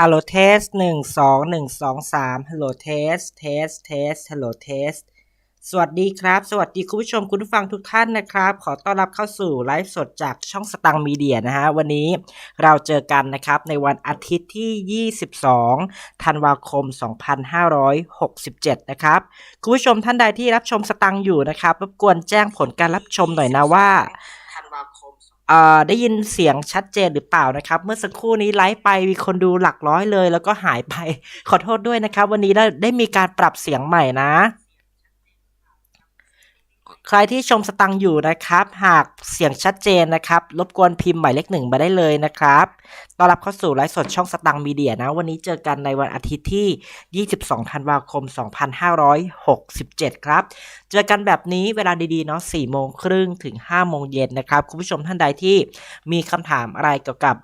Hello Test หนึ่งสองหนึ่งสองสาม Hello Test Test Test Hello Test สวัสดีครับ สวัสดีคุณผู้ชมคุณผู้ฟังทุกท่านนะครับ ขอต้อนรับเข้าสู่ไลฟ์สดจากช่องสตังมีเดียนะฮะ วันนี้เราเจอกันนะครับ ในวันอาทิตย์ที่ 22 ธันวาคม 2567 นะครับ คุณผู้ชมท่านใดที่รับชมสตังอยู่นะครับ รบกวนแจ้งผลการรับชมหน่อยนะว่าธันวาคม ได้ยินเสียงชัดเจนหรือเปล่านะครับ เมื่อสักครู่นี้ไลฟ์ไปมีคนดูหลักร้อยเลย แล้วก็หายไป ขอโทษด้วยนะครับ วันนี้ได้ได้มีการปรับเสียงใหม่นะ ใครที่ชมสตังอยู่นะครับ หากเสียงชัดเจนนะครับ รบกวนพิมพ์หมายเลขหนึ่งมาได้เลยนะครับต้อนรับเข้าสู่ไลฟ์สดช่องสตังมีเดียนะ วันนี้เจอกันในวันอาทิตย์ที่ 22 ธันวาคม 2567 ครับ เจอกันแบบนี้เวลาดีๆเนาะ4โมงครึ่งถึง 5 โมงเย็นนะครับ คุณผู้ชมท่านใดที่มีคำถามอะไรเกี่ยวกับ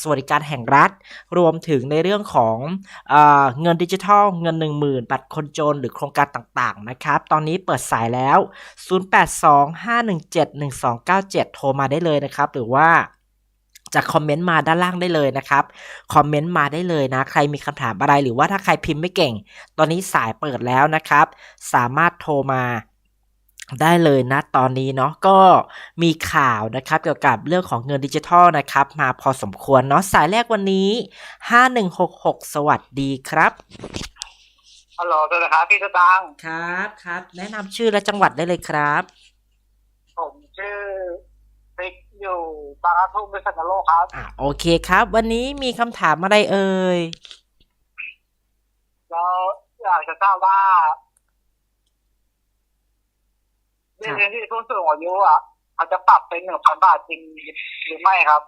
สวัสดิการแห่งรัฐ รวมถึงในเรื่องของอเงินดิจิทัล เงิน 10,000 บัตรคนจนหรือโครงการต่างๆ นะครับ ตอนนี้เปิดสายแล้ว0825171297 โทรมาได้เลยนะครับ หรือว่าจะคอมเมนต์มาด้านล่างได้เลยนะครับ คอมเมนต์มาได้เลยนะ ใครมีคำถามอะไรหรือว่าถ้าใครพิมพ์ไม่เก่ง ตอนนี้สายเปิดแล้วนะครับ สามารถโทรมาได้เลยนะตอนนี้เนาะก็มีข่าวนะครับเกี่ยวกับเรื่องของเงินดิจิทัลนะครับ มาพอสมควรเนาะสายแรกวันนี้ 5166 สวัสดีครับ ฮัลโหลสวัสดีครับพี่สตางค์ครับครับ แนะนำชื่อและจังหวัดได้เลยครับ ผมชื่อติ๊กอยู่บางกระทุ่มพิษณุโลกครับ อะโอเคครับ วันนี้มีคำถามอะไรเอ่ยแล้วอยากจะทราบว่าเรื่องที่ผู้สูงอายุอะเขาจะปรับเป็นหนึ่งพันบาทจริงหรือไม่ครับ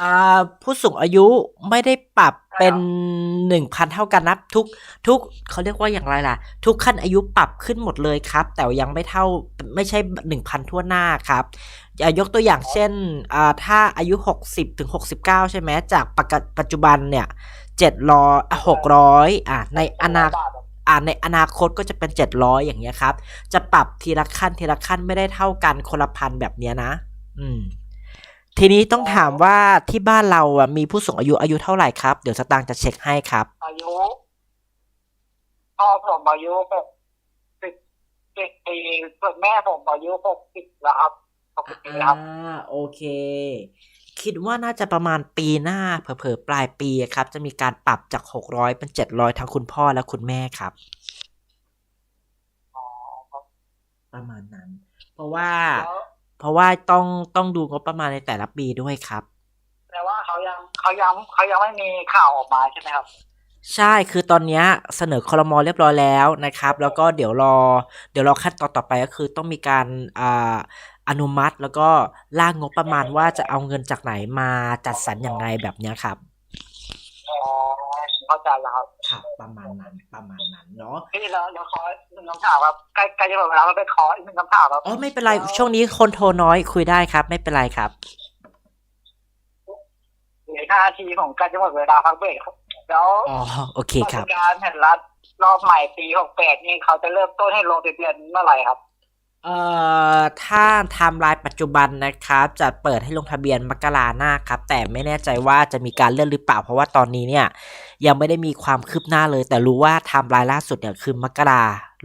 อ่าผู้สูงอายุไม่ได้ปรับเป็นหนึ่งพันเท่ากันนะทุกทุกเขาเรียกว่าอย่างไรล่ะ ทุกขั้นอายุปรับขึ้นหมดเลยครับ แต่ยังไม่เท่าไม่ใช่หนึ่งพันทั่วหน้าครับอ่ายกตัวอย่างเช่นอ่าถ้าอายุหกสิบถึงหกสิบเก้าใช่ไหมจากปกปัจจุบันเนี่ยเจ็ดร้อยหกร้อยอ่าในอนาคตอ่าในอนาคตก็จะเป็น700อย่างเงี้ยครับ จะปรับทีละขั้นทีละขั้นไม่ได้เท่ากันคนละพันแบบเนี้ยนะ อืม ทีนี้ต้องถามว่าที่บ้านเราอะมีผู้สูงอายุอายุเท่าไหร่ครับ เดี๋ยวสตางค์จะเช็คให้ครับ อายุพ่อผมอายุหกสิบเจ็ดปีส่วนแม่ผมอายุหกสิบแล้วครับหกสิบปีครับ อ่าโอเค คิดว่าน่าจะประมาณปีหน้าเผลอๆปลายปีครับ จะมีการปรับจาก600เป็น700ทั้งคุณพ่อและคุณแม่ครับอ๋อครับ ประมาณนั้น เพราะว่า แล้ว เพราะว่าต้องต้องดูงบประมาณในแต่ละปีด้วยครับ แต่ว่าเขายังเขายังเขายังไม่มีข่าวออกมาใช่ไหมครับ ใช่คือตอนเนี้ยเสนอคอรมอเรียบร้อยแล้วนะครับ แล้วก็เดี๋ยวรอ เดี๋ยวรอขั้นตอนต่อไปก็คือต้องมีการอ่าอนุมัติแล้วก็ร่างงบประมาณว่าจะเอาเงินจากไหนมาจัดสรรอย่างไรแบบเนี้ยครับอ๋อเข้าใจแล้วครับ ครับประมาณนั้นประมาณนั้นเนาะพี่เราเราขอหนึ่งคำถามครับใกล้ใกล้จะหมดเวลาเราไปขออีกหนึ่งคำถามครับอ๋อไม่เป็นไรช่วงนี้คนโทรน้อยคุยได้ครับ ไม่เป็นไรครับเหลือห้านาทีของใกล้จะหมดเวลาพักเบรกครับแล้วอ๋อโอเคครับสวัสดิการแห่งรัฐรอบใหม่ปีหกแปดนี่เขาจะเริ่มต้นให้ลงทะเบียนเมื่อไหร่ครับ เอ่อถ้าไทม์ไลน์ปัจจุบันนะครับจะเปิดให้ลงทะเบียนมกราหน้าครับ แต่ไม่แน่ใจว่าจะมีการเลื่อนหรือเปล่า เพราะว่าตอนนี้เนี่ยยังไม่ได้มีความคืบหน้าเลย แต่รู้ว่าไทม์ไลน์ล่าสุดเนี่ยคือมกรา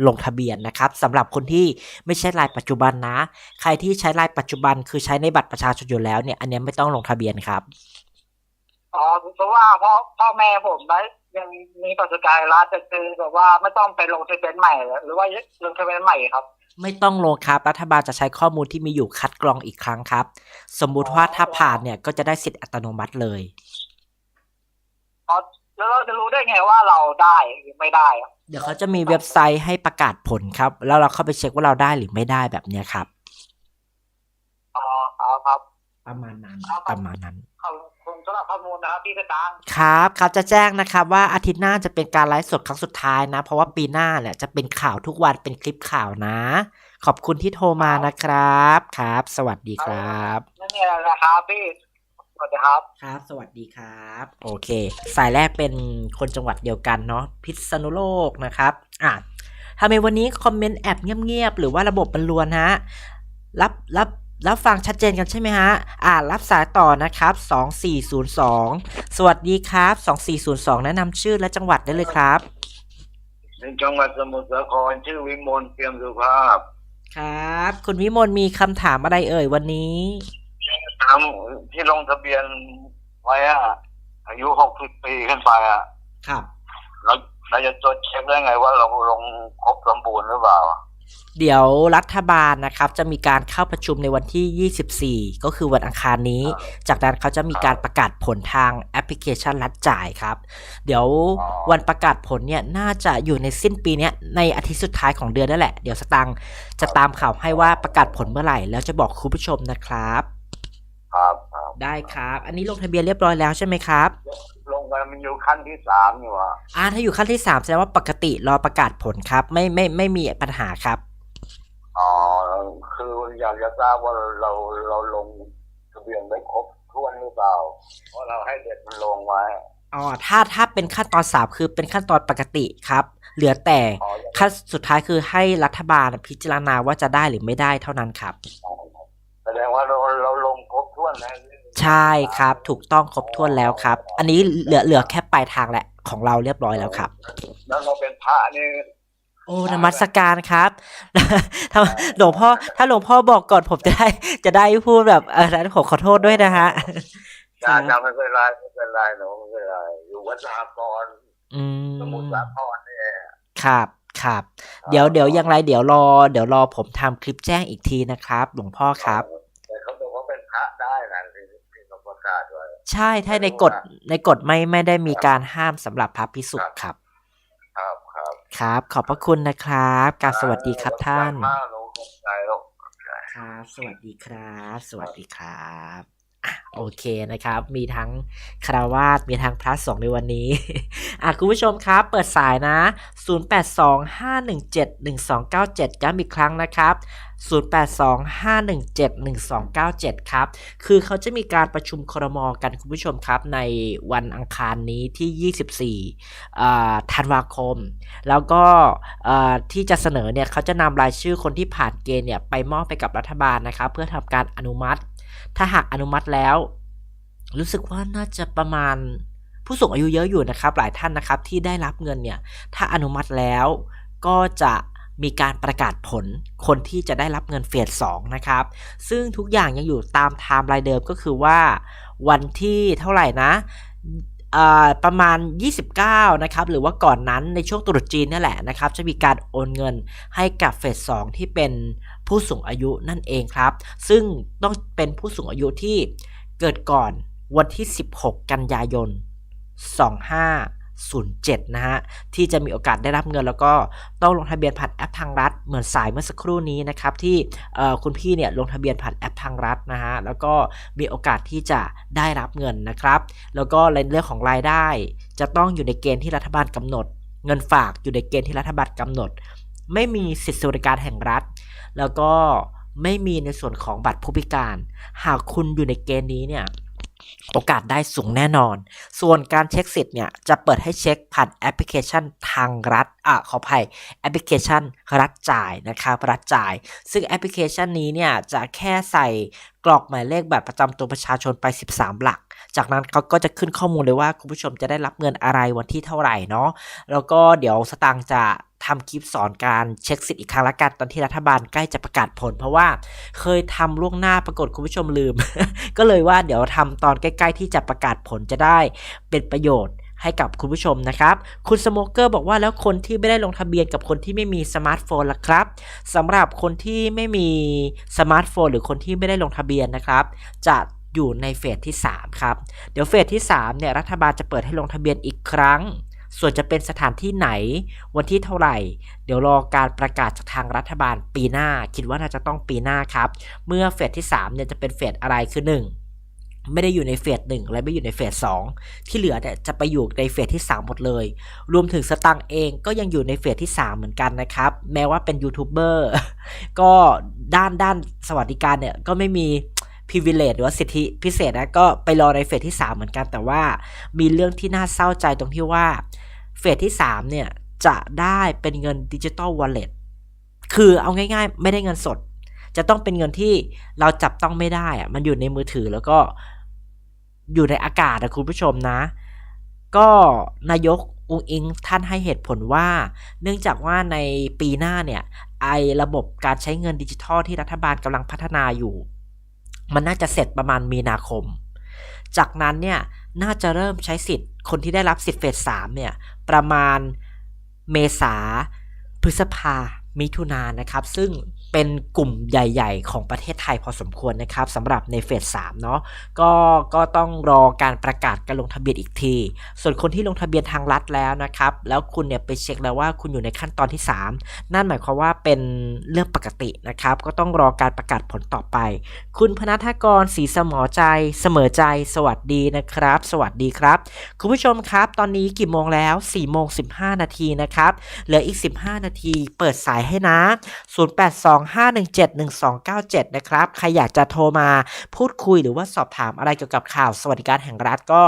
ลงทะเบียนนะครับสำหรับคนที่ไม่ใช่รายปัจจุบันนะ ใครที่ใช้รายปัจจุบันคือใช้ในบัตรประชาชนอยู่แล้วเนี่ยอันนี้ไม่ต้องลงทะเบียนครับอ๋อเพราะว่าพ่อพ่อแม่ผมนะยังมีประสบการณ์รัฐจะคือแบบว่าไม่ต้องไปลงทะเบียนใหม่หรือว่าลงทะเบียนใหม่ครับ ไม่ต้องลงครับรัฐบาลจะใช้ข้อมูลที่มีอยู่คัดกรองอีกครั้งครับ สมมุติว่าถ้าผ่านเนี่ยก็จะได้สิทธิ์อัตโนมัติเลยอ๋อแล้วเราจะรู้ได้ไงว่าเราได้หรือไม่ได้อะเดี๋ยวเขาจะมีเว็บไซต์ให้ประกาศผลครับ แล้วเราเข้าไปเช็คว่าเราได้หรือไม่ได้แบบเนี้ยครับ อ๋อเอาครับ ประมาณนั้นครับประมาณนั้น ขอบคุณสำหรับข้อมูลนะครับพี่สตางค์ครับเขาจะแจ้งนะครับว่าอาทิตย์หน้าจะเป็นการไลฟ์สดครั้งสุดท้ายนะ เพราะว่าปีหน้าเนี่ยจะเป็นข่าวทุกวันเป็นคลิปข่าวนะ ขอบคุณที่โทรมานะครับครับ สวัสดีครับไม่มีอะไรนะครับพี่สวัสดีครับครับ สวัสดีครับ โอเค สายแรกเป็นคนจังหวัดเดียวกันเนาะพิษณุโลกนะครับอะทำไมวันนี้คอมเมนต์แอบเงียบๆหรือว่าระบบมันรวนฮะรับรับ รับฟังชัดเจนกันใช่ไหมฮะ อ่ารับสายต่อนะครับ 2402 สวัสดีครับ 2402 แนะนำชื่อและจังหวัดได้เลยครับในจังหวัดสมุทรสาครชื่อวิมลเตรียมสุภาพ ครับ คุณวิมลมีคำถามอะไรเอ่ยวันนี้ทำที่ลงทะเบียนไว้อะอายุหกสิบปีขึ้นไปอะครับเราเราจะตรวจเช็คได้ไงว่าเราลงครบสมบูรณ์หรือเปล่า เดี๋ยวรัฐบาลนะครับจะมีการเข้าประชุมในวันที่ 24 ก็คือวันอังคารนี้ จากนั้นเขาจะมีการประกาศผลทางแอปพลิเคชันรัฐจ่ายครับ เดี๋ยวอ๋อวันประกาศผลเนี่ยน่าจะอยู่ในสิ้นปีเนี้ยในอาทิตย์สุดท้ายของเดือนนั่นแหละ เดี๋ยวสตังค์จะตามข่าวให้ว่าประกาศผลเมื่อไหร่ แล้วจะบอกคุณผู้ชมนะครับ ครับครับได้ครับ อันนี้ลงทะเบียนเรียบร้อยแล้วใช่ไหมครับ ลงไปมันอยู่ขั้นที่สามอยู่อะอ่าถ้าอยู่ขั้นที่3แสดงว่าปกติรอประกาศผลครับ ไม่ไม่ไม่มีปัญหาครับอ๋อคืออยากจะทราบว่าเราเราลงทะเบียนไว้ครบถ้วนหรือเปล่า เพราะเราให้เด็กมันลงไว้อ๋อถ้าถ้าเป็นขั้นตอนสามคือเป็นขั้นตอนปกติครับ เหลือแต่อ๋อขั้นสุดท้ายคือให้รัฐบาลพิจารณาว่าจะได้หรือไม่ได้เท่านั้นครับ แสดงว่าเราเราลงครบถ้วนแล้วใช่ครับ ถูกต้องครบถ้วนแล้วครับ อันนี้เหลือเหลือแค่ปลายทางแหละของเราเรียบร้อยแล้วครับ แล้วเราเป็นพระนี่โอ้นมัสการครับถ้าหลวงพ่อถ้าหลวงพ่อบอกก่อนผมจะได้ จะได้พูดแบบเออนั้นผมขอโทษด้วยนะฮะจ้าจ้าไม่เป็นไรไม่เป็นไรหนูไม่เป็นไรอยู่วัดสากรอืมสมุทรสาครเนี่ยครับ ครับ เดี๋ยวเดี๋ยวอย่างไรเดี๋ยวรอ เดี๋ยวรอผมทำคลิปแจ้งอีกทีนะครับ หลวงพ่อครับแต่เขาบอกว่าเป็นพระได้นะที่ที่เขาประกาศไว้ใช่ถ้าในกฎในกฎไม่ไม่ได้มีการห้ามสำหรับพระพิสุครับ ครับครับครับ ขอบพระคุณนะครับกรารสวัสดีครับท่านมากหนูขอบใจลูกครับสวัสดีครับ สวัสดีครับอะ โอเคนะครับ มีทั้งคารวาสมีทั้งพระสงฆ์ในวันนี้ อะคุณผู้ชมครับ เปิดสายนะ 0825171297ย้ำอีกครั้งนะครับ 0825171297 ครับ คือเขาจะมีการประชุมครมกันคุณผู้ชมครับในวันอังคารนี้ที่ 24อ่ธันวาคม แล้วก็ที่จะเสนอเนี่ยเขาจะนำรายชื่อคนที่ผ่านเกณฑ์เนี่ยไปมอบไปกับรัฐบาลนะครับ เพื่อทำการอนุมัติ ถ้าหากอนุมัติแล้ว รู้สึกว่าน่าจะประมาณผู้สูงอายุเยอะอยู่นะครับ หลายท่านนะครับที่ได้รับเงินเนี่ย ถ้าอนุมัติแล้วก็จะมีการประกาศผลคนที่จะได้รับเงินเฟสสองนะครับ ซึ่งทุกอย่างยังอยู่ตามไทม์ไลน์เดิมก็คือว่า วันที่เท่าไหร่นะ ประมาณ 29 นะครับ หรือว่าก่อนนั้นในช่วงตรุษจีนนี่แหละนะครับ จะมีการโอนเงินให้กับเฟสสองที่เป็นผู้สูงอายุนั่นเองครับ ซึ่งต้องเป็นผู้สูงอายุที่เกิดก่อนวันที่ 16 กันยายน 25 07นะฮะที่จะมีโอกาสได้รับเงิน แล้วก็ต้องลงทะเบียนผ่านแอปทางรัฐ เหมือนสายเมื่อสักครู่นี้นะครับที่คุณพี่เนี่ยลงทะเบียนผ่านแอปทางรัฐนะฮะแล้วก็มีโอกาสที่จะได้รับเงินนะครับ แล้วก็ในเรื่องของรายได้ จะต้องอยู่ในเกณฑ์ที่รัฐบาลกำหนด เงินฝากอยู่ในเกณฑ์ที่รัฐบาลกำหนด ไม่มีสิทธิสวัสดิการแห่งรัฐ แล้วก็ไม่มีในส่วนของบัตรผู้พิการ หากคุณอยู่ในเกณฑ์นี้เนี่ย โอกาสได้สูงแน่นอน ส่วนการเช็คสิทธิ์เนี่ยจะเปิดให้เช็คผ่านแอปพลิเคชันทางรัฐอะขออภัยแอปพลิเคชันรัฐจ่ายนะครับรัฐจ่าย ซึ่งแอปพลิเคชันนี้เนี่ยจะแค่ใส่กรอกหมายเลขแบบประจำตัวประชาชนไป 13 หลัก จากนั้นเขาก็จะขึ้นข้อมูลเลยว่าคุณผู้ชมจะได้รับเงินอะไรวันที่เท่าไหร่เนาะแล้วก็เดี๋ยวสตางค์จะ ทำคลิปสอนการเช็คสิทธิ์อีกครั้งละกันตอนที่รัฐบาลใกล้จะประกาศผล เพราะว่าเคยทำล่วงหน้าปรากฏคุณผู้ชมลืม ก็เลยว่าเดี๋ยวทำตอนใกล้ ๆ ที่จะประกาศผลจะได้เป็นประโยชน์ให้กับคุณผู้ชมนะครับ คุณสโมเกอร์บอกว่าแล้วคนที่ไม่ได้ลงทะเบียนกับคนที่ไม่มีสมาร์ทโฟนล่ะครับสำหรับคนที่ไม่มีสมาร์ทโฟน หรือคนที่ไม่ได้ลงทะเบียนนะครับ จะอยู่ในเฟสที่ 3 ครับ เดี๋ยวเฟสที่ 3 เนี่ยรัฐบาลจะเปิดให้ลงทะเบียนอีกครั้ง ส่วนจะเป็นสถานที่ไหน วันที่เท่าไหร่ เดี๋ยวรอการประกาศจากทางรัฐบาลปีหน้า คิดว่าน่าจะต้องปีหน้าครับ เมื่อเฟสที่3เนี่ยจะเป็นเฟสอะไรคือ1ไม่ได้อยู่ในเฟสหนึ่งและไม่อยู่ในเฟสสองที่เหลือเนี่ยจะไปอยู่ในเฟสที่ 3 หมดเลย รวมถึงสตังค์เองก็ยังอยู่ในเฟสที่ 3 เหมือนกันนะครับ แม้ว่าเป็นยูทูบเบอร์ก็ด้านด้านสวัสดิการเนี่ยก็ไม่มี privilege หรือว่าสิทธิพิเศษนะก็ไปรอในเฟสที่ 3 เหมือนกัน แต่ว่ามีเรื่องที่น่าเศร้าใจตรงที่ว่า เฟสที่ 3 เนี่ย จะได้เป็นเงินดิจิตอลวอลเล็ตคือเอาง่ายๆ ไม่ได้เงินสด จะต้องเป็นเงินที่เราจับต้องไม่ได้อะมันอยู่ในมือถือแล้วก็อยู่ในอากาศนะคุณผู้ชมนะ ก็นายกอุงอิงท่านให้เหตุผลว่า เนื่องจากว่าในปีหน้าเนี่ย ไอระบบการใช้เงินดิจิทัลที่รัฐบาลกำลังพัฒนาอยู่ มันน่าจะเสร็จประมาณมีนาคม จากนั้นเนี่ย น่าจะเริ่มใช้สิทธิ์คนที่ได้รับสิทธิ์เฟสสามเนี่ย ประมาณเมษาพฤษภามิถุนานนะครับ ซึ่ง เป็นกลุ่มใหญ่ ๆ ของประเทศไทยพอสมควรนะครับสำหรับในเฟสสามเนาะก็ก็ต้องรอการประกาศการลงทะเบียนอีกที ส่วนคนที่ลงทะเบียนทางรัฐแล้วนะครับ แล้วคุณเนี่ยไปเช็คแล้วว่าคุณอยู่ในขั้นตอนที่ 3 นั่นหมายความว่าเป็นเรื่องปกตินะครับ ก็ต้องรอการประกาศผลต่อไป คุณพนัทกรศรีสมอใจเสมอใจ สวัสดีนะครับ สวัสดีครับ คุณผู้ชมครับ ตอนนี้กี่โมงแล้ว4โมง15นาทีนะครับเหลืออีก 15 นาที เปิดสายให้นะ0825171297 นะครับ ใครอยากจะโทรมาพูดคุยหรือว่าสอบถามอะไรเกี่ยวกับข่าวสวัสดิการแห่งรัฐก็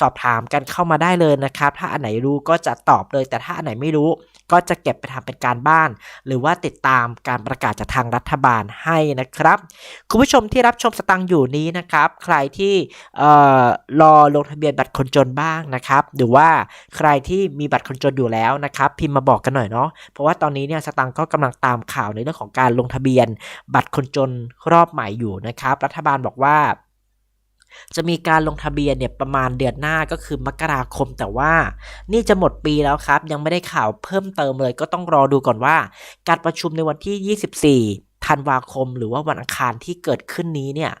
สอบถามกันเข้ามาได้เลยนะครับ ถ้าอันไหนรู้ก็จะตอบเลย แต่ถ้าอันไหนไม่รู้ก็จะเก็บไปทำเป็นการบ้าน หรือว่าติดตามการประกาศจากทางรัฐบาลให้นะครับ คุณผู้ชมที่รับชมสตังค์อยู่นี้นะครับ ใครที่เอ่อรอลงทะเบียนบัตรคนจนบ้างนะครับ หรือว่าใครที่มีบัตรคนจนอยู่แล้วนะครับ พิมพ์มาบอกกันหน่อยเนาะเพราะว่าตอนนี้เนี่ยสตังค์ก็กำลังตามข่าวในเรื่องของการลงทะเบียน บัตรคนจนรอบใหม่อยู่นะครับ รัฐบาลบอกว่าจะมีการลงทะเบียนเนี่ยประมาณเดือนหน้าก็คือมกราคมแต่ว่า นี่จะหมดปีแล้วครับ ยังไม่ได้ข่าวเพิ่มเติมเลยก็ต้องรอดูก่อนว่า การประชุมในวันที่ 24 ธันวาคม หรือว่าวันอังคารที่เกิดขึ้นนี้เนี่ย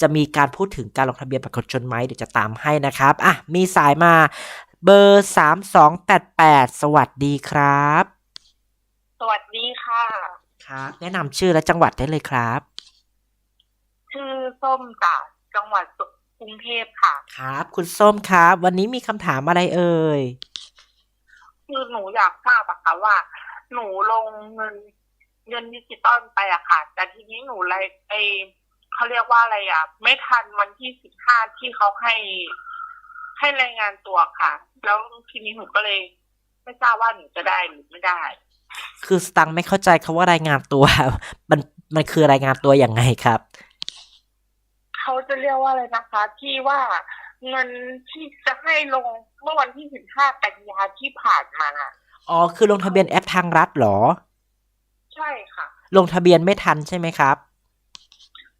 จะมีการพูดถึงการลงทะเบียนบัตรคนจนไหมเดี๋ยวจะตามให้นะครับอะมีสายมาเบอร์ 3288 สวัสดีครับ สวัสดีค่ะ ครับ แนะนำชื่อและจังหวัดได้เลยครับ ชื่อส้มจากจังหวัดสุกรุงเทพค่ะ ครับ คุณส้มครับ วันนี้มีคำถามอะไรเอ่ย คือหนูอยากทราบอะค่ะว่า หนูลงเงินเงินดิจิตอลไปอะค่ะ แต่ทีนี้หนูเลยไอเขาเรียกว่าอะไรอะไม่ทันวันที่สิบห้าที่เขาให้ ให้รายงานตัวค่ะ แล้วทีนี้หนูก็เลย ไม่ทราบว่าหนูจะได้หรือไม่ได้ คือสตังค์ไม่เข้าใจคาว่ารายงานตัว มันมันคือรายงานตัวอย่างไงครับเขาจะเรียกว่าอะไรนะคะ ที่ว่าเงินที่จะให้ลงเมื่อวันที่สิบห้ากันยาที่ผ่านมาอ๋อคือลงทะเบียนแอปทางรัฐเหรอ ใช่ค่ะ ลงทะเบียนไม่ทันใช่ไหมครับ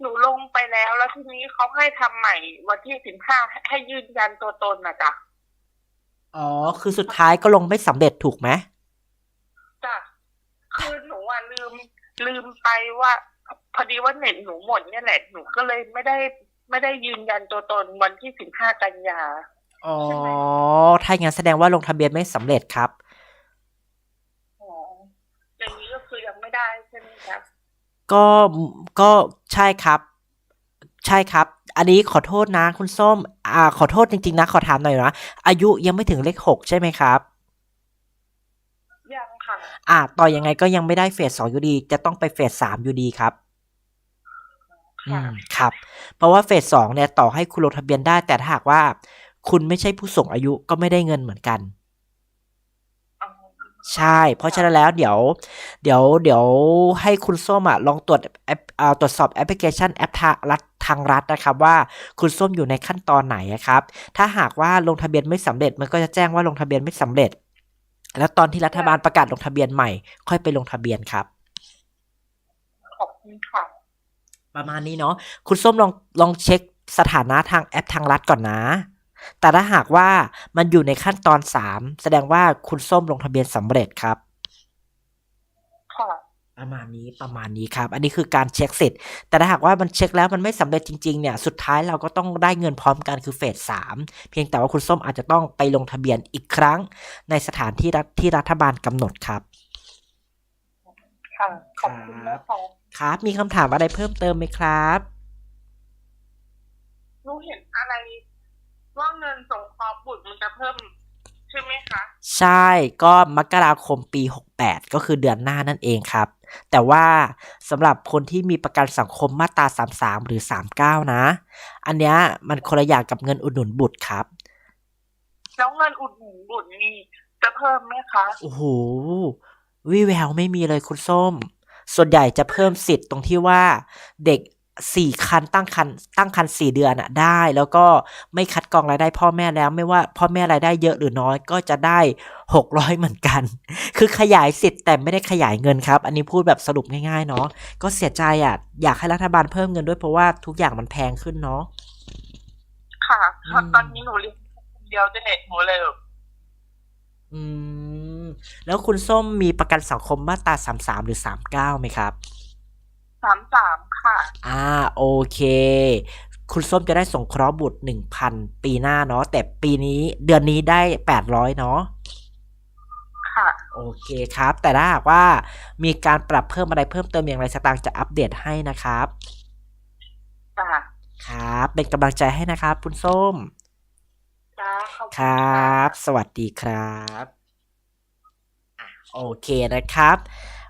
หนูลงไปแล้วแล้วทีนี้เขาให้ทำใหม่วันที่สิบห้าให้ยืนยันตัวตนนะจ๊ะอ๋อ คือสุดท้ายก็ลงไม่สำเร็จถูกไหมจ้ะ คือหนูอะลืมลืมไปว่า พอดีว่าเน็ตหนูหมดเนี่ยแหละหนูก็เลยไม่ได้ไม่ได้ยืนยันตัวตนวันที่สิบห้ากันยาอ๋อถ้าอย่างนั้นแสดงว่าลงทะเบียนไม่สำเร็จครับอ๋ออย่างนี้ก็คือยังไม่ได้ใช่ไหมครับก็ก็ใช่ครับ ใช่ครับ อันนี้ขอโทษนะคุณส้ม อ่า ขอโทษจริงๆนะ ขอถามหน่อยนะ อายุยังไม่ถึงเลขหกใช่ไหมครับยังค่ะ อ่าต่อยังไงก็ยังไม่ได้เฟสสองอยู่ดี จะต้องไปเฟสสามอยู่ดีครับอืค่ะมครับ เพราะว่าเฟสสองเนี่ยต่อให้คุณลงทะเบียนได้ แต่ถ้าหากว่า คุณไม่ใช่ผู้สูงอายุก็ไม่ได้เงินเหมือนกันอ๋อใช่ เพราะฉะนั้นแล้วเดี๋ยว เดี๋ยว เดี๋ยวให้คุณส้มอะลองตรวจแอปอ่าตรวจสอบแอปพลิเคชันแอปทางรัฐทางรัฐนะครับว่าคุณส้มอยู่ในขั้นตอนไหนอะครับ ถ้าหากว่าลงทะเบียนไม่สำเร็จมันก็จะแจ้งว่าลงทะเบียนไม่สำเร็จ แล้วตอนที่รัฐบาลประกาศลงทะเบียนใหม่ ค่อยไปลงทะเบียนครับ ขอบคุณค่ะ ประมาณนี้เนาะคุณส้มลองลองเช็คสถานะทางแอปทางรัฐก่อนนะ แต่ถ้าหากว่ามันอยู่ในขั้นตอน3แสดงว่าคุณส้มลงทะเบียนสำเร็จครับ ค่ะ ประมาณนี้ประมาณนี้ครับ อันนี้คือการเช็คสิทธิ์แต่ถ้าหากว่ามันเช็คแล้วมันไม่สำเร็จจริงๆเนี่ยสุดท้ายเราก็ต้องได้เงินพร้อมกันคือเฟสสามเพียงแต่ว่าคุณส้มอาจจะต้องไปลงทะเบียนอีกครั้ง ในสถานที่รัฐที่รัฐบาลกำหนดครับค่ะขอบคุณนะคะครับ มีคำถามอะไรเพิ่มเติมไหมครับหนูเห็นอะไรว่าเงินสงเคราะห์บุตรมันจะเพิ่มใช่ไหมคะ ใช่ก็มกราคมปี68ก็คือเดือนหน้านั่นเองครับ แต่ว่าสำหรับคนที่มีประกันสังคมมาตรา 33 หรือ 39 นะ อันเนี้ยมันคนละอย่างกับเงินอุดหนุนบุตรครับ แล้วเงินอุดหนุนบุตรนี่จะเพิ่มไหมคะโอ้โหวิแววไม่มีเลยคุณส้ม ส่วนใหญ่จะเพิ่มสิทธิ์ตรงที่ว่าเด็ก สี่คันตั้งคันตั้งคันสี่เดือนอะได้ แล้วก็ไม่คัดกรองรายได้พ่อแม่แล้วไม่ว่าพ่อแม่รายได้เยอะหรือน้อยก็จะได้หกร้อยเหมือนกัน คือขยายสิทธิ์แต่ไม่ได้ขยายเงินครับ อันนี้พูดแบบสรุปง่ายๆเนาะก็เสียใจอะอยากให้รัฐบาลเพิ่มเงินด้วยเพราะว่าทุกอย่างมันแพงขึ้นเนาะค่ะอืมตอนนี้หนูเรียนคนเดียวด้วยเน็ตหนูเลยแบบอืม แล้วคุณส้มมีประกันสังคมมาตราสามสามหรือสามเก้าไหมครับ สามสามค่ะ อ่าโอเค คุณส้มจะได้สงเคราะห์บุตรหนึ่งพันปีหน้าเนาะแต่ปีนี้เดือนนี้ได้แปดร้อยเนาะค่ะ โอเคครับ แต่ถ้าหากว่ามีการปรับเพิ่มอะไรเพิ่มเติมอย่างไรสตางค์จะอัปเดตให้นะครับจ้าครับเป็นกำลังใจให้นะครับ คุณส้ม จ้าขอบคุณครค่ะับ สวัสดีครับอะโอเคนะครับ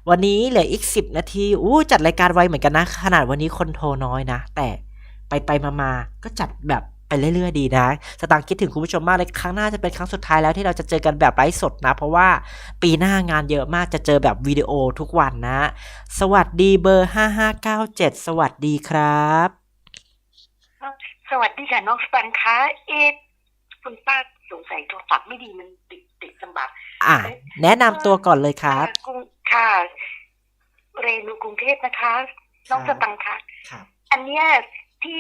วันนี้เหลืออีกสิบนาที อู้จัดรายการไวเหมือนกันนะ ขนาดวันนี้คนโทรน้อยนะ แต่ไปไปมามาก็จัดแบบไปเรื่อยๆดีนะ สตางค์คิดถึงคุณผู้ชมมากเลยครั้งหน้าจะเป็นครั้งสุดท้ายแล้วที่เราจะเจอกันแบบไลฟ์สดนะ เพราะว่าปีหน้างานเยอะมากจะเจอแบบวิดีโอทุกวันนะ สวัสดีเบอร์ 5597 สวัสดีครับ สวัสดีค่ะน้องสตังค์คะเอคุณป้า สงสัยโทรศัพท์ไม่ดีมันติดติดลำบากอะ แนะนำตัวก่อนเลยครับอ่ากรุงค่ะ เรนูกรุงเทพนะคะ น้องครัสบตังค์คะครับ อันเนี้ยที่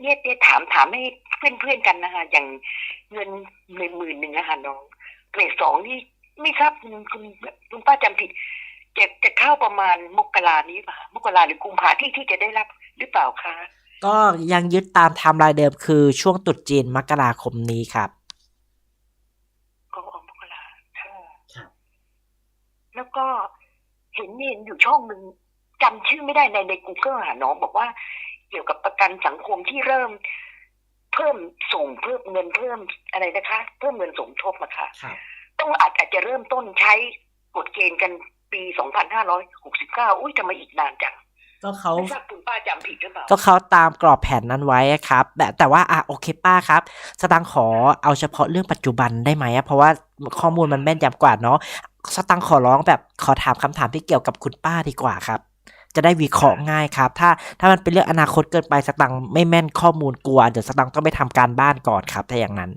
เนี่ยเนี่ยถามถามให้เพื่อนเพื่อนๆกันนะคะ อย่างเงินหนึ่งหมื่นหนึ่งนะคะน้องเกรดสองนี่ไม่ทราบคุณคุณคุณป้าจำผิดจะจะเข้าประมาณมกรานี้ป่ะมกราหรือกุมภาที่ที่จะได้รับหรือเปล่าคะ ก็ยังยึดตามไทม์ไลน์เดิมคือช่วงตรุษจีนมกราคมนี้ครับก็ออกมกราค่ะครับแล้วก็เห็นเห็นอยู่ช่องหนึ่งจำชื่อไม่ได้ในใน Google หาน้องบอกว่าเกี่ยวกับประกันสังคมที่เริ่ม เพิ่มส่งเพิ่มเงินเพิ่มอะไรนะคะ เพิ่มเงินสมทบนะคะครับต้องอาจอาจจะเริ่มต้นใช้กฎเกณฑ์กันปี 2569 อุ้ยทำไมอีกนานจัง ก็เขาไม่ทราบคุณป้าจำผิดหรือเปล่าก็เขาตามกรอบแผนนั้นไว้อะครับแต่แต่ว่าอะโอเคป้าครับ สตังค์ขอเอาเฉพาะเรื่องปัจจุบันได้ไหมอะเพราะว่าข้อมูลมันแม่นยำกว่าเนาะสตังค์ขอร้องแบบขอถามคำถามที่เกี่ยวกับคุณป้าดีกว่าครับ จะได้วิเคราะห์ง่ายครับ ถ้าถ้ามันเป็นเรื่องอนาคตเกินไปสตังค์ไม่แม่นข้อมูลกลัวเดี๋ยวสตังค์ต้องไปทำการบ้านก่อนครับถ้าอย่างนั้น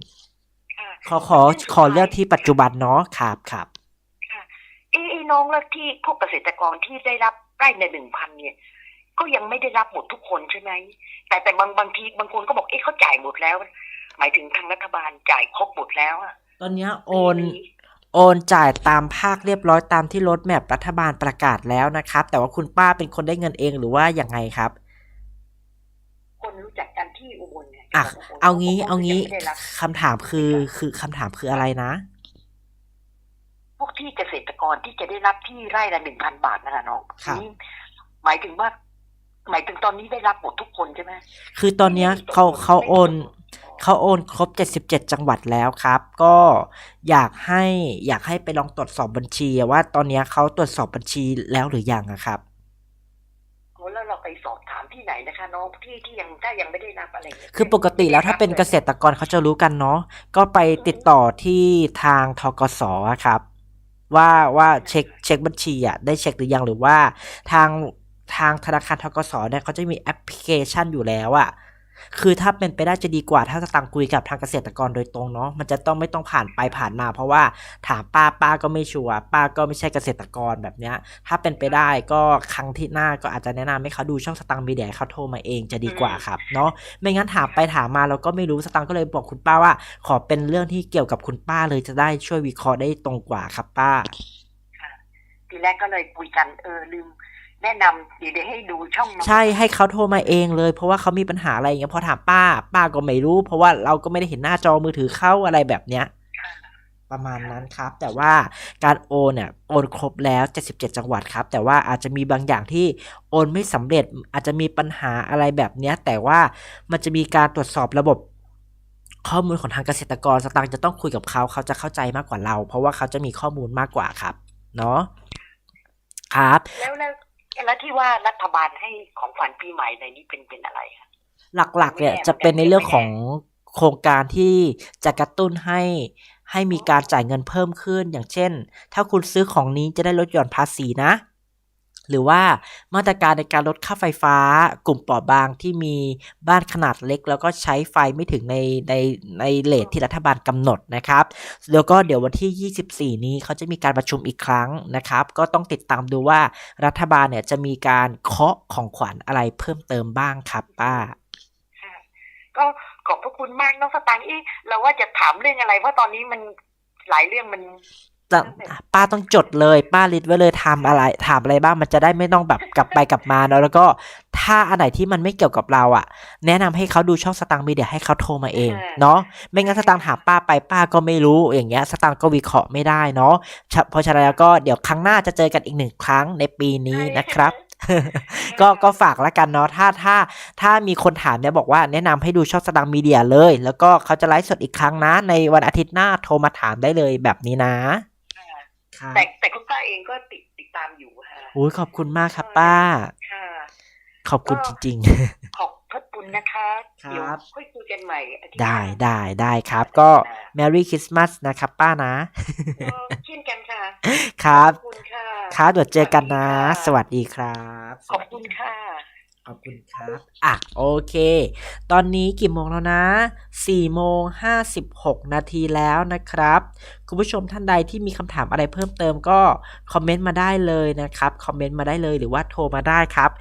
ค่ะขอขอขอเรื่องที่ปัจจุบันเนาะครับครับเอ้ไอ้น้องแล้วที่พวกเกษตรกรที่ได้รับ ไร่ในหนึ่งพันเนี่ย ก็ยังไม่ได้รับหมดทุกคนใช่ไหมแต่แต่บางบางทีบางคนก็บอกเอ๊ะเขาจ่ายหมดแล้ว หมายถึงทางรัฐบาลจ่ายครบหมดแล้วอะตอนเนี้ยโอนโอนจ่ายตามภาคเรียบร้อยตามที่รถแมพรัฐบาลประกาศแล้วนะครับ แต่ว่าคุณป้าเป็นคนได้เงินเองหรือว่ายังไงครับ คนรู้จักกันที่อุบลไงอะจังหวัดบลเอางี้ขบกเอาว่งี้ยังไม่ได้รับคำถามคือคือคำถามคืออะไรนะ พวกที่เกษตรกรที่จะได้รับที่ไร่ละหนึ่งพันบาทนะคะน้องครับ นี่หมายถึงว่า หมายถึงตอนนี้ได้รับหมดทุกคนใช่ไหม คือตอนเนี้ยเขาเขาโอนเขาโอนครบ 77 จังหวัดแล้วครับ ก็อยากให้อยากให้ไปลองตรวจสอบบัญชีอะว่าตอนเนี้ยเขาตรวจสอบบัญชีแล้วหรือยังอะครับโอ้แล้วเราไปสอบถามที่ไหนนะคะ น้องที่ที่ยังถ้ายังไม่ได้รับอะไรเงี้ยคือปกติแล้วถ้าเป็นเกษตรกรเขาจะรู้กันเนาะก็ไปติดต่อที่ทางทกสอะครับ ว่าว่าเช็คเช็คบัญชีอะได้เช็คหรือยังหรือว่าทางทางธนาคารทกสเนี่ยเขาจะมีแอปพลิเคชันอยู่แล้วอะ คือถ้าเป็นไปได้จะดีกว่าถ้าสตังคุยกับทางเกษตรกรโดยตรงเนาะมันจะต้องไม่ต้องผ่านไปผ่านมา เพราะว่าถามป้าป้าก็ไม่ชัวร์ป้าก็ไม่ใช่เกษตรกรแบบเนี้ย ถ้าเป็นไปได้ก็ครั้งที่หน้าก็อาจจะแนะนำให้เขาดูช่องสตังมีเดียเขาโทรมาเองจะดีกว่าครับเนาะไม่งั้นถามไปถามมาเราก็ไม่รู้สตังก็เลยบอกคุณป้าว่า ขอเป็นเรื่องที่เกี่ยวกับคุณป้าเลยจะได้ช่วยวิเคราะห์ได้ตรงกว่าครับป้าทีแรกก็เลยคุยกันเออลืม แนะนำเดี๋ยวเดี๋ยวให้ดูช่องน้องใช่ให้เขาโทรมาเองเลย เพราะว่าเขามีปัญหาอะไรอย่างเงี้ยพอถามป้า ป้าก็ไม่รู้ เพราะว่าเราก็ไม่ได้เห็นหน้าจอมือถือเข้าอะไรแบบเนี้ยประมาณนั้นครับ แต่ว่าการโอนเนี่ยโอนครบแล้ว 77 จังหวัดครับ แต่ว่าอาจจะมีบางอย่างที่โอนไม่สำเร็จอาจจะมีปัญหาอะไรแบบเนี้ย แต่ว่ามันจะมีการตรวจสอบระบบข้อมูลของทางเกษตรกรสตางค์จะต้องคุยกับเขาเขาจะเข้าใจมากกว่าเรา เพราะว่าเขาจะมีข้อมูลมากกว่าครับ เนาะครับแล้ว แล้วแล้วที่ว่ารัฐบาลให้ของขวัญปีใหม่ในนี้เป็นเป็นอะไรคะหลักๆ เนี่ยจะเป็นในเรื่องของโครงการที่จะกระตุ้นให้ให้มีการจ่ายเงินเพิ่มขึ้นอย่างเช่น ถ้าคุณซื้อของนี้จะได้ลดหย่อนภาษีนะ หรือว่ามาตรการในการลดค่าไฟฟ้า กลุ่มเปราะบางที่มีบ้านขนาดเล็ก แล้วก็ใช้ไฟไม่ถึงในในในเลทที่รัฐบาลกำหนดนะครับ แล้วก็เดี๋ยววันที่ 24 นี้เขาจะมีการประชุมอีกครั้งนะครับ ก็ต้องติดตามดูว่ารัฐบาลเนี่ยจะมีการเคาะของขวัญอะไรเพิ่มเติมบ้างครับป้าก็ขอบพระคุณมากน้องสตางค์อีเราว่าจะถามเรื่องอะไรเพราะตอนนี้มันหลายเรื่องมัน ป้าต้องจดเลยป้าลิสต์ไว้เลยทำอะไรถามอะไรบ้างมันจะได้ไม่ต้องแบบกลับไปกลับมาเนอะแล้วก็ถ้าอันไหนที่มันไม่เกี่ยวกับเราอะ แนะนำให้เขาดูช่องสตางค์มีเดียให้เขาโทรมาเองอ่าเนาะไม่งั้นสตางค์ถามป้าไปป้าก็ไม่รู้อย่างเงี้ยสตางค์ก็วิเคราะห์ไม่ได้เนาะฉะเพราะฉะนั้นแล้วก็เดี๋ยวครั้งหน้าจะเจอกันอีกหนึ่งครั้งในปีนี้นะครับก็ก็ฝากแล้วกันเนาะถ้าถ้าถ้ามีคนถามเนี่ยบอกว่าแนะนำให้ดูช่องสตางค์มีเดียเลย แล้วก็เขาจะไลฟ์สดอีกครั้งนะ ในวันอาทิตย์หน้าโทรมาถามได้เลยแบบนี้นะค่ะครับ แต่แต่คุณป้าเองก็ติดติดตามอยู่ค่ะโอ้ยขอบคุณมากครับป้า ค่ะ ขอบคุณจริงขอบพระคุณนะคะครับเดี๋ยวค่อยคุยกันใหม่อาทิตๆย์หได้น้าได้ได้ครับ ก็ Merry Christmas นะครับป้านะเออเช่นกันค่ะ ครับขอบคุณค่ะครับเดี๋ยวเจอกันนะสสวัสดีวัสดีครับค่ะขอบคุณค่ะข อบคุณครับ อะ โอเค ตอนนี้กี่โมงแล้วนะ4โมง56 นาทีแล้วนะครับ คุณผู้ชมท่านใดที่มีคำถามอะไรเพิ่มเติมก็ คอมเมนต์มาได้เลยนะครับ คอมเมนต์มาได้เลยหรือว่าโทรมาได้ครับ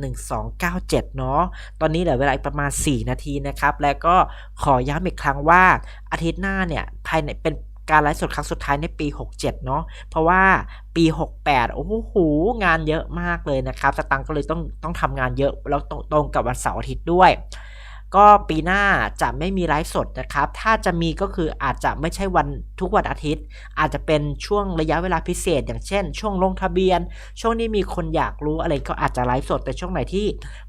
0825171297 เนาะ ตอนนี้เหลือเวลาอีกประมาณ 4 นาทีนะครับ และก็ขอย้ำอีกครั้งว่าอาทิตย์หน้าเนี่ยภายในเป็น การไลฟ์สดครั้งสุดท้ายในปี 67 เนาะเพราะว่าปี 68 โอ้โห งานเยอะมากเลยนะครับสตังก็เลยต้องต้องทำงานเยอะแล้วตรงตรงกับวันเสาร์อาทิตย์ด้วย ก็ปีหน้าจะไม่มีไลฟ์สดนะครับ ถ้าจะมีก็คืออาจจะไม่ใช่วันทุกวันอาทิตย์ อาจจะเป็นช่วงระยะเวลาพิเศษ อย่างเช่น ช่วงลงทะเบียน ช่วงนี้มีคนอยากรู้อะไรก็อาจจะไลฟ์สด แต่ช่วงไหนที่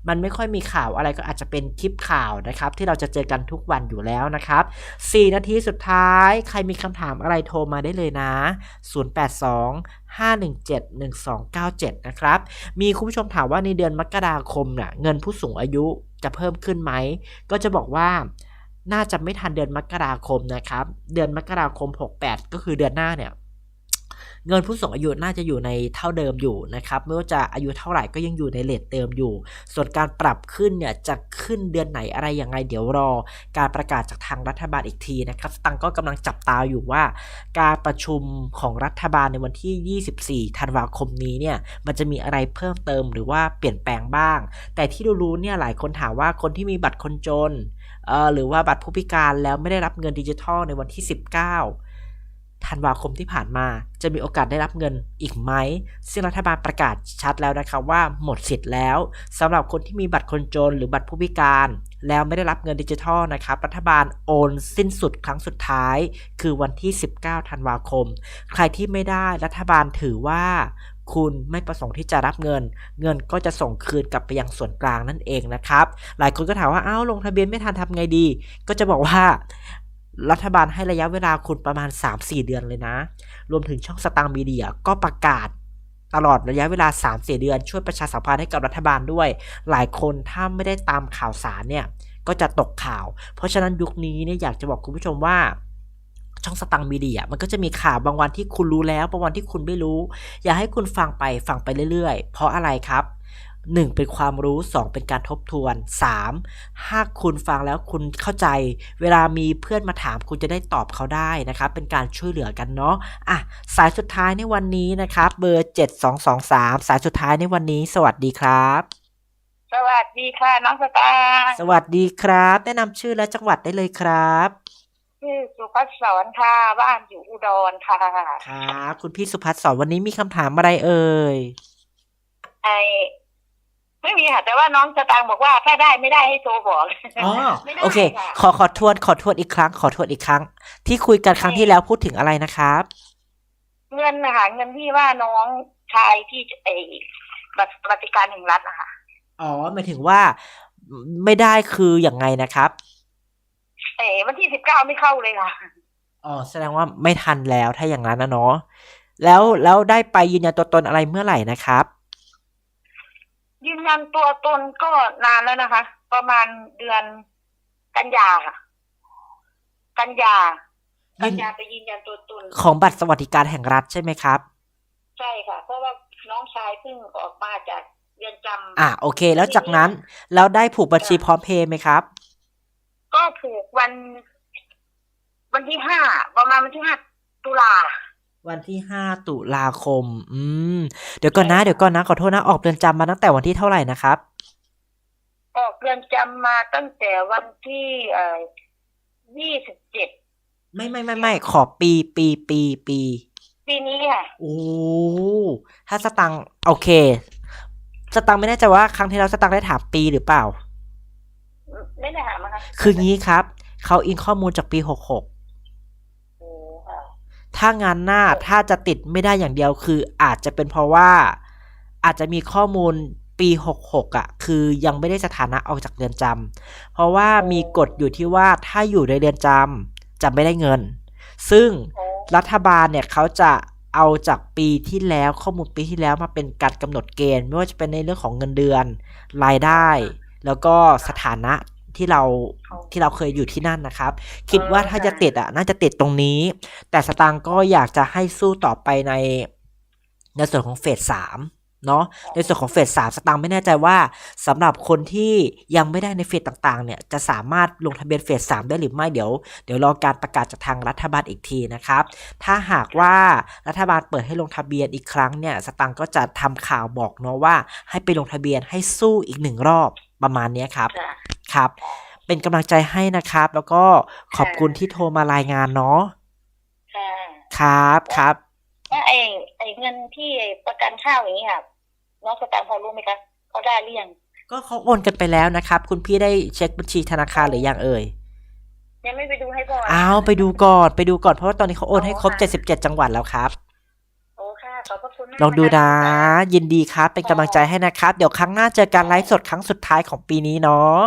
มันไม่ค่อยมีข่าวอะไรก็อาจจะเป็นคลิปข่าวนะครับ ที่เราจะเจอกันทุกวันอยู่แล้วนะครับ4นาทีสุดท้าย ใครมีคำถามอะไรโทรมาได้เลยนะ 082 517 1297 นะครับ มีคุณผู้ชมถามว่าในเดือนมกราคมเนี่ยเงินผู้สูงอายุจะเพิ่มขึ้นไหม ก็จะบอกว่าน่าจะไม่ทันเดือนมกราคมนะครับ เดือนมกราคม 68 ก็คือเดือนหน้าเนี่ย เงินผู้สูงอายุน่าจะอยู่ในเท่าเดิมอยู่นะครับไม่ว่าจะอายุเท่าไหร่ก็ยังอยู่ในเลทเดิมอยู่ ส่วนการปรับขึ้นเนี่ยจะขึ้นเดือนไหนอะไรยังไงเดี๋ยวรอ การประกาศจากทางรัฐบาลอีกทีนะครับตังค์ก็กำลังจับตาอยู่ว่า การประชุมของรัฐบาลในวันที่ 24 ธันวาคมนี้เนี่ยมันจะมีอะไรเพิ่มเติมหรือว่าเปลี่ยนแปลงบ้าง แต่ที่รู้ๆเนี่ยหลายคนถามว่าคนที่มีบัตรคนจนเอ่อหรือว่าบัตรผู้พิการแล้วไม่ได้รับเงินดิจิทัลในวันที่ 19 ธันวาคมที่ผ่านมา จะมีโอกาสได้รับเงินอีกไหม ซึ่งรัฐบาลประกาศชัดแล้วนะครับว่าหมดสิทธิ์แล้วสำหรับคนที่มีบัตรคนจนหรือบัตรผู้พิการ แล้วไม่ได้รับเงินดิจิทัลนะครับ รัฐบาลโอนสิ้นสุดครั้งสุดท้าย คือวันที่ 19 ธันวาคม ใครที่ไม่ได้รัฐบาลถือว่าคุณไม่ประสงค์ที่จะรับเงิน เงินก็จะส่งคืนกลับไปยังส่วนกลางนั่นเองนะครับ หลายคนก็ถามว่า อ้าว ลงทะเบียนไม่ทันทำไงดี ก็จะบอกว่า รัฐบาลให้ระยะเวลาคุณประมาณ 3-4 เดือนเลยนะ รวมถึงช่องสตางค์มีเดียก็ประกาศตลอดระยะเวลา 3-4 เดือน ช่วยประชาสัมพันธ์ให้กับรัฐบาลด้วย หลายคนถ้าไม่ได้ตามข่าวสารเนี่ยก็จะตกข่าว เพราะฉะนั้นยุคนี้เนี่ยอยากจะบอกคุณผู้ชมว่าช่องสตังค์มีเดียมันก็จะมีข่าวบางวันที่คุณรู้แล้ว บางวันที่คุณไม่รู้ อยากให้คุณฟังไปฟังไปเรื่อยๆ เพราะอะไรครับ 1. เป็นความรู้ 2. เป็นการทบทวน 3. ถ้าคุณฟังแล้วคุณเข้าใจ เวลามีเพื่อนมาถามคุณจะได้ตอบเขาได้นะครับ เป็นการช่วยเหลือกันเนาะอะสายสุดท้ายในวันนี้นะครับ เบอร์ 7223 สายสุดท้ายในวันนี้ สวัสดีครับ สวัสดีค่ะน้องสตางค์สวัสดีครับ แนะนำชื่อและจังหวัดได้เลยครับชื่อสุภัสสรค่ะบ้านอยู่อุดรค่ะครับคุณพี่สุพัฒน์สอนวันนี้มีคำถามอะไรเอ่ยไอ ไม่มีค่ะ แต่ว่าน้องสตางค์บอกว่าถ้าได้ไม่ได้ให้โทรบอกอ๋อไม่ได้โอเคค่ะขอขอทวนขอทวนอีกครั้ง ขอทวนอีกครั้ง ที่คุยกันครั้งที่แล้วพูดถึงอะไรนะครับ เงินนะคะเงินที่ว่าน้องชายที่ไอบัตรสวัสดิการแห่งรัฐนะคะอ๋อหมายถึงว่าไม่ได้คืออย่างไงนะครับเออวันที่สิบเก้าไม่เข้าเลยค่ะ อ๋อแสดงว่าไม่ทันแล้วถ้าอย่างนั้นนะเนาะแล้วแล้วได้ไปยืนยันตัวตนอะไรเมื่อไหร่นะครับ ยืนยันตัวตนก็นานแล้วนะคะ ประมาณเดือนกันยาค่ะ กันยายืกันนยาไปยืนยันตัวตนของบัตรสวัสดิการแห่งรัฐใช่ไหมครับ ใช่ค่ะ เพราะว่าน้องชายเพิ่งออกมาจากเรือนจำ อะโอเค แล้วจากนั้นแล้วได้ผูกบัญชีพร้อมเพย์ไหมครับ ก็ผูกวัน วันที่ห้าประมาณวันที่ห้าตุลา วันที่ห้าตุลาคม อืม เดี๋ยวก่อนนะ เดี๋ยวก่อนนะ ขอโทษนะ ออกเรือนจำมาตั้งแต่วันที่เท่าไหร่นะครับ ออกเรือนจำมาตั้งแต่วันที่เอ่อยี่สิบเจ็ด ไม่ไม่ไม่ไม่ขอปีปีปีปีปีนี้ค่ะ โอ้ ถ้าสตังค์โอเค สตังค์ไม่แน่ใจว่าครั้งที่แล้วสตังค์ได้ถามปีหรือเปล่า ไม่ได้ถามนะคะคืองี้ครับ เขาอิงข้อมูลจากปีหกหกโอ้ค่ะ ถ้างานหน้าถ้าจะติดไม่ได้อย่างเดียวคือ อาจจะเป็นเพราะว่า อาจจะมีข้อมูลปีหกหกอะ คือยังไม่ได้สถานะออกจากเรือนจำเพราะว่ามีกฎอยู่ที่ว่าถ้าอยู่ในเรือนจำจะไม่ได้เงิน ซึ่งโอ้รัฐบาลเนี่ยเขาจะเอาจากปีที่แล้วข้อมูลปีที่แล้วมาเป็นการกำหนดเกณฑ์ ไม่ว่าจะเป็นในเรื่องของเงินเดือน รายได้ แล้วก็สถานะ ที่เราที่เราเคยอยู่ที่นั่นนะครับ คิดว่าถ้าจะติดอะ น่าจะติดตรงนี้ แต่สตางค์ก็อยากจะให้สู้ต่อไปในในส่วนของเฟสสามเนาะในส่วนของเฟสสามสตางค์ไม่แน่ใจว่าสำหรับคนที่ยังไม่ได้ในเฟสต่างๆ เนี่ยจะสามารถลงทะเบียนเฟสสามได้หรือไม่เดี๋ยว เดี๋ยวรอการประกาศจากทางรัฐบาลอีกทีนะครับ ถ้าหากว่ารัฐบาลเปิดให้ลงทะเบียนอีกครั้งเนี่ยสตังค์ก็จะทำข่าวบอกเนาะว่า ให้ไปลงทะเบียนให้สู้อีกหนึ่งรอบประมาณเนี้ยครับ ค่ะครับ เป็นกำลังใจให้นะครับ แล้วก็ขอบคุณที่โทรมารายงานเนาะค่ะครับครับว่าไอ้ไอ้เงินที่ประกันข้าวอย่างนี้ค่ะน้องสตางค์พอรู้ไหมคะเขาได้หรือยังก็เขาโอนกันไปแล้วนะครับ คุณพี่ได้เช็คบัญชีธนาคารหรือยังเอ่ยยังไม่ไปดูให้พ่ออ้าวไปดูก่อนไปดูก่อนเพราะว่าตอนนี้เขาโอนให้ครบอ๋อค่ะ77จังหวัดแล้วครับโอ้ค่ะขอบพระคุณมากลองดูนะคยินดีครับ เป็นกำลังใจให้นะครับ เดี๋ยวครั้งหน้าเจอกันไลฟ์สดครั้งสุดท้ายของปีนี้เนาะ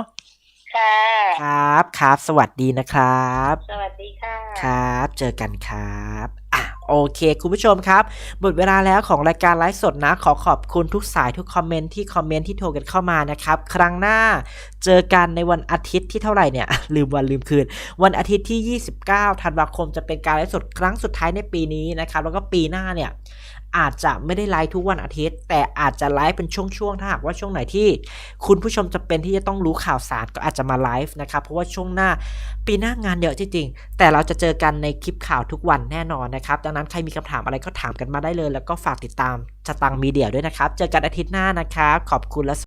ค่ะ ครับครับ สวัสดีนะครับ สวัสดีค่ะ ครับ เจอกันครับอะโอเค คุณผู้ชมครับ หมดเวลาแล้วของรายการไลฟ์สดนะ ขอขอบคุณทุกสายทุกคอมเมนต์ที่คอมเมนต์ที่โทรกันเข้ามานะครับ ครั้งหน้าเจอกันในวันอาทิตย์ที่เท่าไหร่เนี่ย ลืมวันลืมคืน วันอาทิตย์ที่ 29 ธันวาคมจะเป็นการไลฟ์สดครั้งสุดท้ายในปีนี้นะครับ แล้วก็ปีหน้าเนี่ย อาจจะไม่ได้ไลฟ์ทุกวันอาทิตย์ แต่อาจจะไลฟ์เป็นช่วงๆถ้าหากว่าช่วงไหนที่ คุณผู้ชมจะเป็นที่จะต้องรู้ข่าวสารก็อาจจะมาไลฟ์นะครับเพราะว่าช่วงหน้าปีหน้างานเยอะจริงๆแต่เราจะเจอกันในคลิปข่าวทุกวันแน่นอนนะครับดังนั้นใครมีคำถามอะไรก็ถามกันมาได้เลย แล้วก็ฝากติดตามสตังมีเดียด้วยนะครับ เจอกันอาทิตย์หน้านะครับ ขอบคุณและ